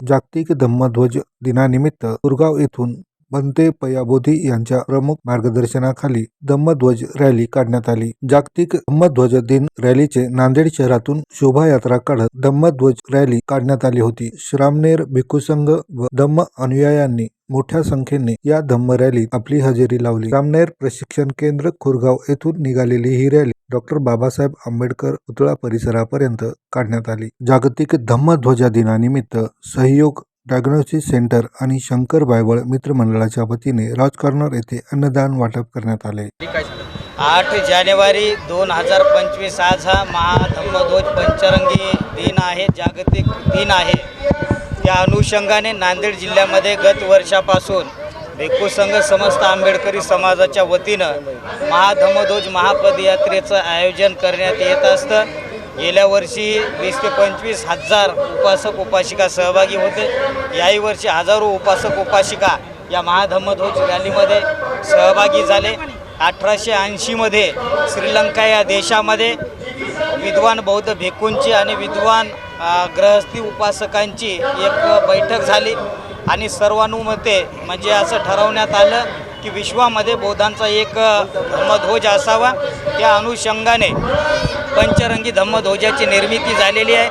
जागतिक धम्मध्वज दिनानिमित्त दुर्गाव येथून बंते पयाबोधी यांच्या प्रमुख मार्गदर्शनाखाली धम्मध्वज रॅली काढण्यात आली. जागतिक धम्मध्वज दिन रॅलीचे नांदेड शहरातून शोभायात्रा काढत धम्मध्वज रॅली काढण्यात आली होती. श्रामनेर भिक्खू संघ व धम्म अनुयायांनी मोठ्या संख्येने या धम्म रॅलीत आपली हजेरी लावली. रामनेर प्रशिक्षण केंद्र खुरगाव येथून निघालेली ही रॅली डॉक्टर बाबासाहेब आंबेडकर पुतळा परिसरापर्यंत काढण्यात आली. जागतिक धम्मध्वजा दिनानिमित्त सहयोग डायग्नोसिस सेंटर आणि शंकर बायबळ मित्रमंडळाच्या वतीने राजकारणार येथे अन्नदान वाटप करण्यात आले. आठ जानेवारी दोन हजार पंचवीस आज हा महाधम्मध्वज पंचरंगी दिन आहे. जागतिक दिन आहे. त्या अनुषंगाने नांदेड जिल्ह्यामध्ये गत वर्षापासून भिक्खू संघ समस्त आंबेडकरी समाजाच्या वतीनं महाधमधोज महापदयात्रेचं आयोजन करण्यात येत असतं. गेल्या वर्षी वीस ते पंचवीस हजार उपासक उपासिका सहभागी होते. याही वर्षी हजारो उपासक उपासिका या महाधमधोज रॅलीमध्ये सहभागी झाले. अठराशे ऐंशीमध्ये श्रीलंका या देशामध्ये विद्वान बौद्ध भिक्खूंची आणि विद्वान ग्रहस्थी गृहस्थी उपासकांची एक बैठक झाली आणि सर्वानुमते म्हणजे असं ठरवण्यात आलं की विश्वामध्ये बौद्धांचा एक धम्मध्वज असावा. त्या अनुषंगाने पंचरंगी धम्मध्वजाची निर्मिती झालेली आहे.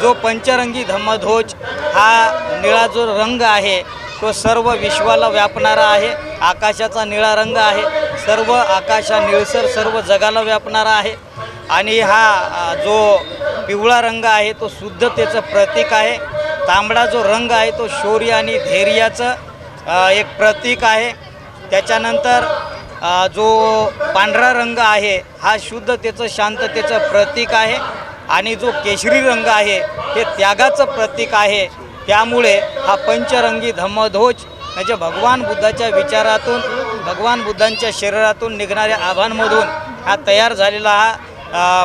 जो पंचरंगी धम्मध्वज हा निळा जो रंग आहे तो सर्व विश्वाला व्यापणारा आहे. आकाशाचा निळा रंग आहे. सर्व आकाशा निळसर सर्व जगाला व्यापणारा आहे. आणि हा जो पिवळा रंग आहे तो शुद्धतेचं प्रतीक आहे. तांबडा जो रंग आहे तो शौर्य आणि धैर्याचं एक प्रतीक आहे. त्याच्यानंतर जो पांढरा रंग आहे हा शुद्धतेचं शांततेचं प्रतीक आहे. आणि जो केशरी रंग आहे हे त्यागाचं प्रतीक आहे. त्यामुळे हा पंचरंगी धम्मध्वज म्हणजे भगवान बुद्धाच्या विचारातून भगवान बुद्धांच्या शरीरातून निघणाऱ्या आव्हानमधून हा तयार झालेला हा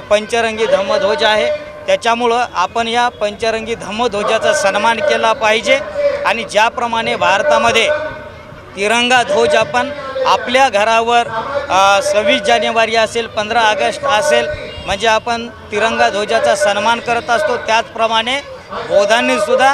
पंचरंगी धम्मध्वज आहे. त्याच्यामुळं आपण या पंचरंगी धम्मध्वजाचा सन्मान केला पाहिजे. आणि ज्याप्रमाणे भारतामध्ये तिरंगा ध्वज आपण आपल्या घरावर सव्वीस जानेवारी असेल पंधरा ऑगस्ट असेल म्हणजे आपण तिरंगा ध्वजाचा सन्मान करत असतो. त्याचप्रमाणे बौद्धांनीसुद्धा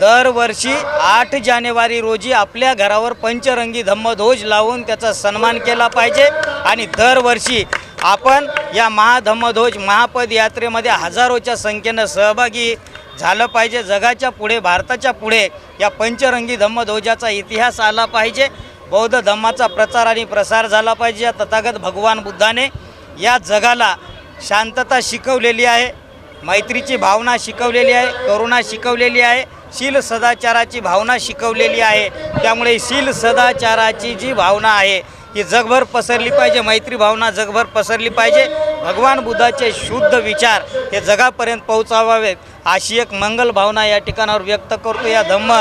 दरवर्षी आठ जानेवारी रोजी आपल्या घरावर पंचरंगी धम्मध्वज लावून त्याचा सन्मान केला पाहिजे. आणि दरवर्षी आपण या महाधम्मध्वज महापद यात्रेमध्ये हजारोच्या संख्येनं सहभागी झालं पाहिजे. जगाच्या पुढे भारताच्या पुढे या पंचरंगी धम्मध्वजाचा इतिहास आला पाहिजे. बौद्ध धम्माचा प्रचार आणि प्रसार झाला पाहिजे. या तथागत भगवान बुद्धाने या जगाला शांतता शिकवलेली आहे मैत्रीची भावना शिकवलेली आहे करुणा शिकवलेली आहे शील सदाचाराची भावना शिकवलेली आहे. त्यामुळे शील सदाचाराची जी भावना आहे ही जगभर पसरली पाहिजे मैत्री भावना जगभर पसरली पाहिजे. भगवान बुद्धाचे शुद्ध विचार हे जगापर्यंत पोहोचावावेत अशी एक मंगल भावना या ठिकाणावर व्यक्त करतो. या धम्म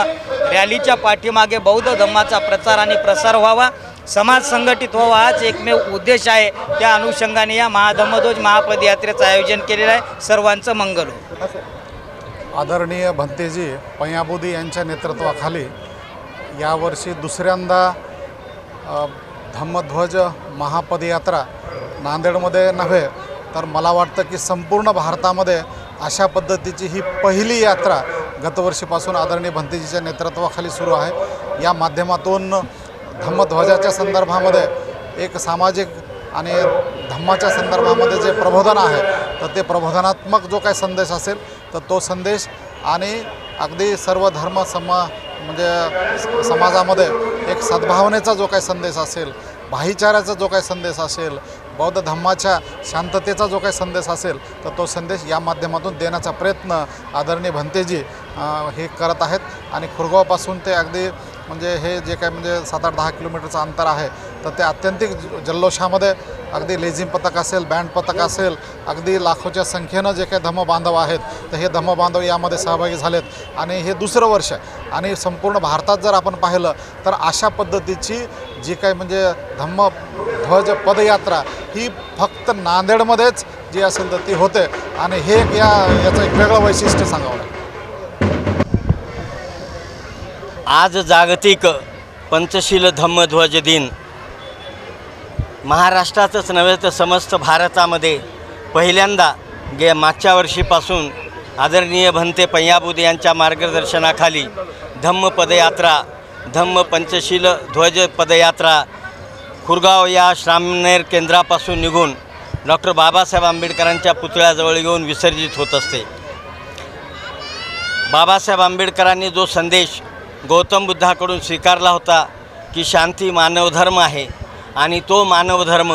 रॅलीच्या पाठीमागे बौद्ध धम्माचा प्रचार आणि प्रसार व्हावा. समाज संघटित व्हावा हाच एकमेव उद्देश आहे. त्या अनुषंगाने या महाधम्मध्वज महापदयात्रेचं आयोजन केलेलं आहे. सर्वांचं मंगल हो. आदरणीय भंतेजी पयाबुदी यांच्या नेतृत्वाखाली यावर्षी दुसऱ्यांदा धम्मध्वज महापदयात्रा नांदेडमध्ये नव्हे तर मला वाटतं की संपूर्ण भारतामध्ये अशा पद्धतीची ही पहिली यात्रा गतवर्षीपासून आदरणीय भंतेजीच्या नेतृत्वाखाली सुरू आहे. या माध्यमातून धम्मध्वजाच्या संदर्भामध्ये एक सामाजिक आणि धम्माच्या संदर्भामध्ये जे प्रबोधन आहे तर ते प्रबोधनात्मक जो काही संदेश असेल तर तो संदेश आणि अगदी सर्व धर्म समा म्हणजे समाजामध्ये एक सद्भावनेचा जो काही संदेश असेल भाईचाराचा जो काही संदेश असेल बौद्ध धम्माच्या शांततेचा जो काही संदेश असेल तर तो संदेश या माध्यमातून देण्याचा प्रयत्न आदरणीय भंतेजी हे करत आहेत. आणि खुरगावपासून ते अगदी म्हणजे हे जे काही म्हणजे सात आठ दहा किलोमीटरचं अंतर आहे तर ते अत्यंतिक ज- जल्लोषामध्ये अगदी लेझिम पथक असेल बँड पथक असेल अगदी लाखोच्या संख्येनं जे काही धम्मबांधव आहेत तर हे धम्मबांधव यामध्ये सहभागी झालेत. आणि हे दुसरं वर्ष आहे. आणि संपूर्ण भारतात जर आपण पाहिलं तर अशा पद्धतीची जी काही म्हणजे धम्म ध्वज पदयात्रा ही फक्त नांदेडमध्येच जी असेल तर ती होते. आणि हे एक या याचं एक वेगळं वैशिष्ट्य सांगावं लागेल. आज जागतिक पंचशील धम्मध्वज दिन. महाराष्ट्रातच नव्हे तर समस्त भारतामध्ये पहिल्यांदा गे मागच्या वर्षीपासून आदरणीय भंते पय्याबुदे यांच्या मार्गदर्शनाखाली धम्म पदयात्रा धम्म पंचशील ध्वज पदयात्रा खुरगाव या श्रामनेर केंद्रापासून निघून डॉक्टर बाबासाहेब आंबेडकरांच्या पुतळ्याजवळ येऊन विसर्जित होत असते. बाबासाहेब आंबेडकरांनी जो संदेश गौतम बुद्धाकडून स्वीकारला होता की शांती मानवधर्म आहे आणि तो मानवधर्म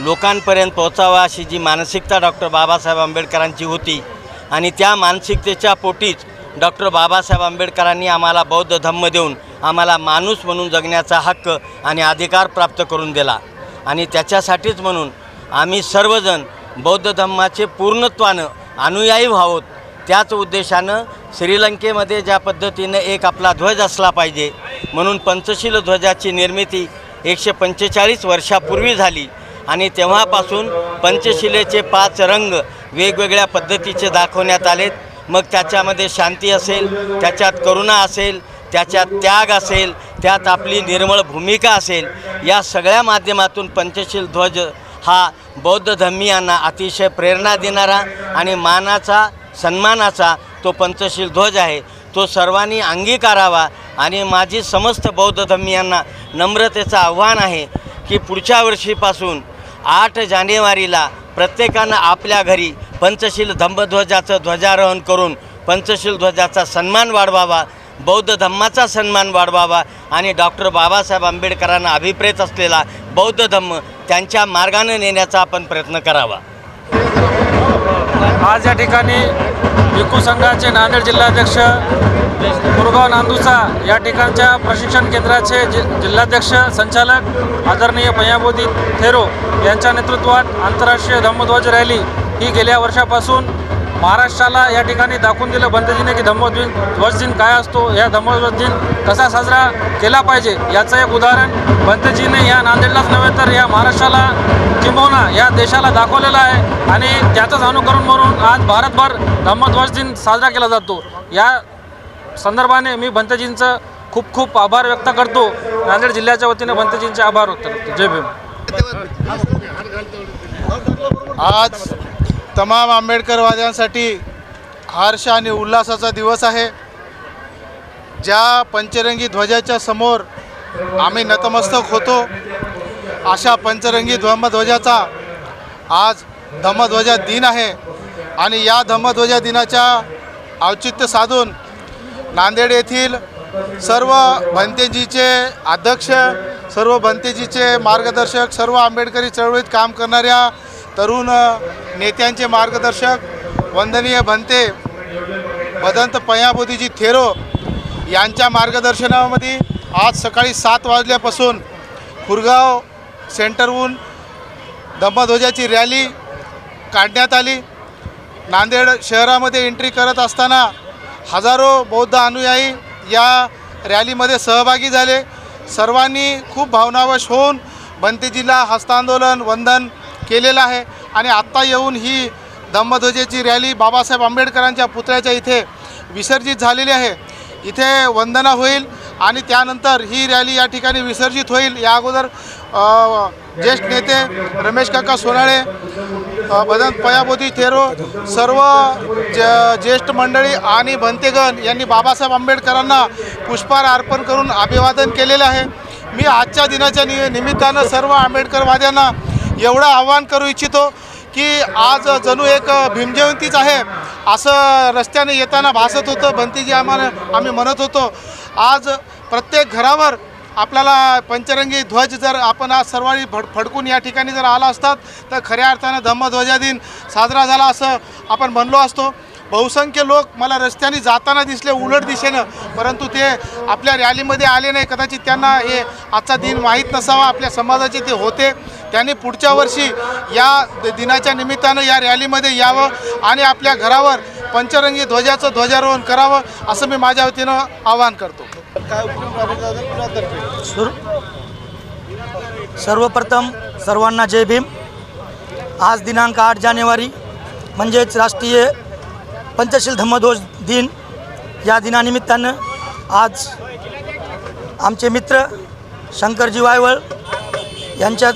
लोकांपर्यंत पोहोचावा अशी जी मानसिकता डॉक्टर बाबासाहेब आंबेडकरांची होती. आणि त्या मानसिकतेच्या पोटीच डॉक्टर बाबासाहेब आंबेडकरांनी आम्हाला बौद्ध धम्म देऊन आम्हाला माणूस म्हणून जगण्याचा हक्क आणि अधिकार प्राप्त करून दिला. आणि त्याच्यासाठीच म्हणून आम्ही सर्वजण बौद्ध धम्माचे पूर्णत्वानं अनुयायी व्हावोत त्याच उद्देशानं श्रीलंकेमध्ये ज्या पद्धतीनं एक आपला ध्वज असला पाहिजे म्हणून पंचशील ध्वजाची निर्मिती एकशे पंचेचाळीस वर्षापूर्वी झाली. आणि तेव्हापासून पंचशिलेचे पाच रंग वेगवेगळ्या पद्धतीचे दाखवण्यात आलेत. मग त्याच्यामध्ये शांती असेल त्याच्यात करुणा असेल त्याच्यात त्याग असेल त्यात आपली निर्मळ भूमिका असेल. या सगळ्या माध्यमातून पंचशील ध्वज हा बौद्ध धर्मियांना अतिशय प्रेरणा देणारा आणि मानाचा सन्मानाचा तो पंचशील ध्वज आहे. तो सर्वांनी अंगीकारावा आणि माझी समस्त बौद्ध धम्मियांना नम्रतेचं आव्हान आहे की पुढच्या वर्षीपासून आठ जानेवारीला प्रत्येकानं आपल्या घरी पंचशील धम्मध्वजाचं ध्वजारोहण करून पंचशील ध्वजाचा सन्मान वाढवावा बौद्ध धम्माचा सन्मान वाढवावा आणि डॉक्टर बाबासाहेब आंबेडकरांना अभिप्रेत असलेला बौद्ध धम्म त्यांच्या मार्गाने नेण्याचा आपण प्रयत्न करावा. आज या ठिकाणी भिक्खू संघाचे नांदेड जिल्हाध्यक्ष मुरगाव नांदुसा या ठिकाणच्या प्रशिक्षण केंद्राचे जि जिल्हाध्यक्ष संचालक आदरणीय पयाबोधी थेरो यांच्या नेतृत्वात आंतरराष्ट्रीय धम्मध्वज रॅली ही गेल्या वर्षापासून महाराष्ट्राला या ठिकाणी दाखवून दिलं बंदजीने की धम्मध्वज ध्वज दिन काय असतो या धम्मध्वज दिन कसा साजरा केला पाहिजे याचं एक उदाहरण बंतजीने या नांदेडलाच नव्हे तर या महाराष्ट्राला किंबहुना या देशाला दाखवलेलं आहे. आणि त्याचंच अनुकरण म्हणून आज भारतभर धम्मध्वज दिन साजरा केला जातो. या संदर्भाने मी भंतजींचं खूप खूप आभार व्यक्त करतो. नांदेड जिल्ह्याच्या वतीने भंतजींचे आभार व्यक्त करतो. जय भीम. आज तमाम आंबेडकरवाद्यांसाठी हर्ष आणि उल्हासाचा दिवस आहे. ज्या पंचरंगी ध्वजाच्या समोर आम्ही नतमस्तक होतो अशा पंचरंगी धम्मध्वजाचा आज धम्मध्वजा दिन आहे आणि या धम्मध्वजा दिनाच्या औचित्य साधून नांदेड येथील सर्व भंतेजीचे अध्यक्ष सर्व भंतेजीचे मार्गदर्शक सर्व आंबेडकरी चळवळीत काम करणाऱ्या तरुण नेत्यांचे मार्गदर्शक वंदनीय भंते भदंत पयाबोधीजी थेरो यांच्या मार्गदर्शनामध्ये आज सकाळी सात वाजल्यापासून खुरगाव सेंटरहून धम्मध्वजाची रॅली काढण्यात आली. नांदेड शहरामध्ये एंट्री करत असताना हजारो बौद्ध अनुयायी या रॅलीमध्ये सहभागी झाले. सर्वांनी खूप भावनावश होऊन बंतेजीला हस्तांदोलन वंदन केलेलं आहे. आणि आत्ता येऊन ही धम्मध्वजेची रॅली बाबासाहेब आंबेडकरांच्या पुतळ्याच्या इथे विसर्जित झालेली आहे. इथे वंदना होईल आणि त्यानंतर ही रॅली या ठिकाणी विसर्जित होईल. या अगोदर ज्येष्ठ नेते रमेश काका सोनाळे भदंत पयाबोधी थेरो सर्व ज ज्येष्ठ मंडळी आणि भंतेगण यांनी बाबासाहेब आंबेडकरांना पुष्पहार अर्पण करून अभिवादन केलेलं आहे. मी आजच्या दिनाच्या नि निमित्तानं सर्व आंबेडकरवाद्यांना एवढं आवाहन करू इच्छितो की आज जणू एक भीमजयंतीच आहे. असं रस्त्याने येताना भासत होतं बंतीजी आम्हाला आम्ही म्हणत होतो. आज प्रत्येक घरावर आपल्याला पंचरंगी ध्वज जर आपण आज सर्वांनी फड फडकून या ठिकाणी जर आला असतात तर खऱ्या अर्थानं धम्मध्वजा दिन साजरा झाला असं आपण म्हणलो असतो. बहुसंख्य लोक मला रस्त्याने जाताना दिसले उलट दिशेनं परंतु ते आपल्या रॅलीमध्ये आले नाही. कदाचित त्यांना हे आजचा दिन माहीत नसावा आपल्या समाजाचे ते होते. त्यांनी पुढच्या वर्षी या दिनाच्या निमित्तानं या रॅलीमध्ये यावं आणि आपल्या घरावर पंचरंगी ध्वजाचं ध्वजारोहण करावं असं मी माझ्या वतीनं आवाहन करतो. सर्वप्रथम सर्वांना जय भीम. आज दिनांक आठ जानेवारी म्हणजेच राष्ट्रीय पंचशील धम्मध्वज दिन या दिनानिमित्तानं आज आमचे मित्र शंकरजी वायवळ यांच्या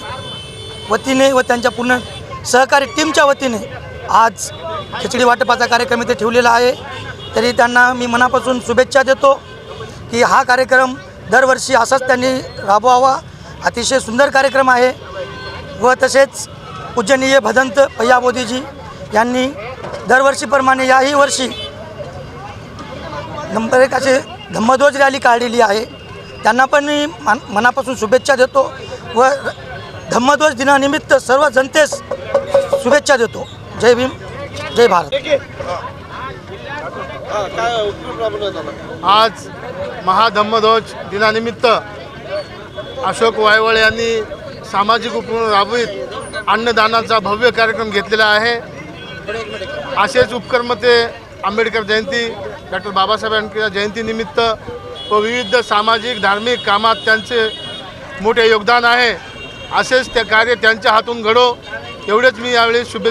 वतीने व त्यांच्या पूर्ण सहकारी टीमच्या वतीने आज खिचडी वाटपाचा कार्यक्रम इथे ठेवलेला आहे. तरी त्यांना मी मनापासून शुभेच्छा देतो की हा कार्यक्रम दरवर्षी असाच त्यांनी राबवावा. अतिशय सुंदर कार्यक्रम आहे. व तसेच पूजनीय भदंत पय्या मोदीजी यांनी दरवर्षीप्रमाणे याही वर्षी नंबर एक असे धम्मध्वज रॅली काढलेली आहे. त्यांना पण मी मनापासून शुभेच्छा देतो. व धम्मध्वज दिनानिमित्त सर्व जनतेस शुभेच्छा देतो. जय भीम जय भारत. आज महाधम्मध्वज दिनानिमित्त अशोक वायवळ यांनी सामाजिक उपक्रम राबवित अन्नदानाचा भव्य कार्यक्रम घेतलेला आहे. असेच उपक्रम ते आंबेडकर जयंती डॉक्टर बाबासाहेब आंबेडकर जयंतीनिमित्त व विविध सामाजिक धार्मिक कामात त्यांचे मोठे योगदान आहे. असेच ते कार्य त्यांच्या हातून घडो. एवढेच मी यावेळी शुभेच्छा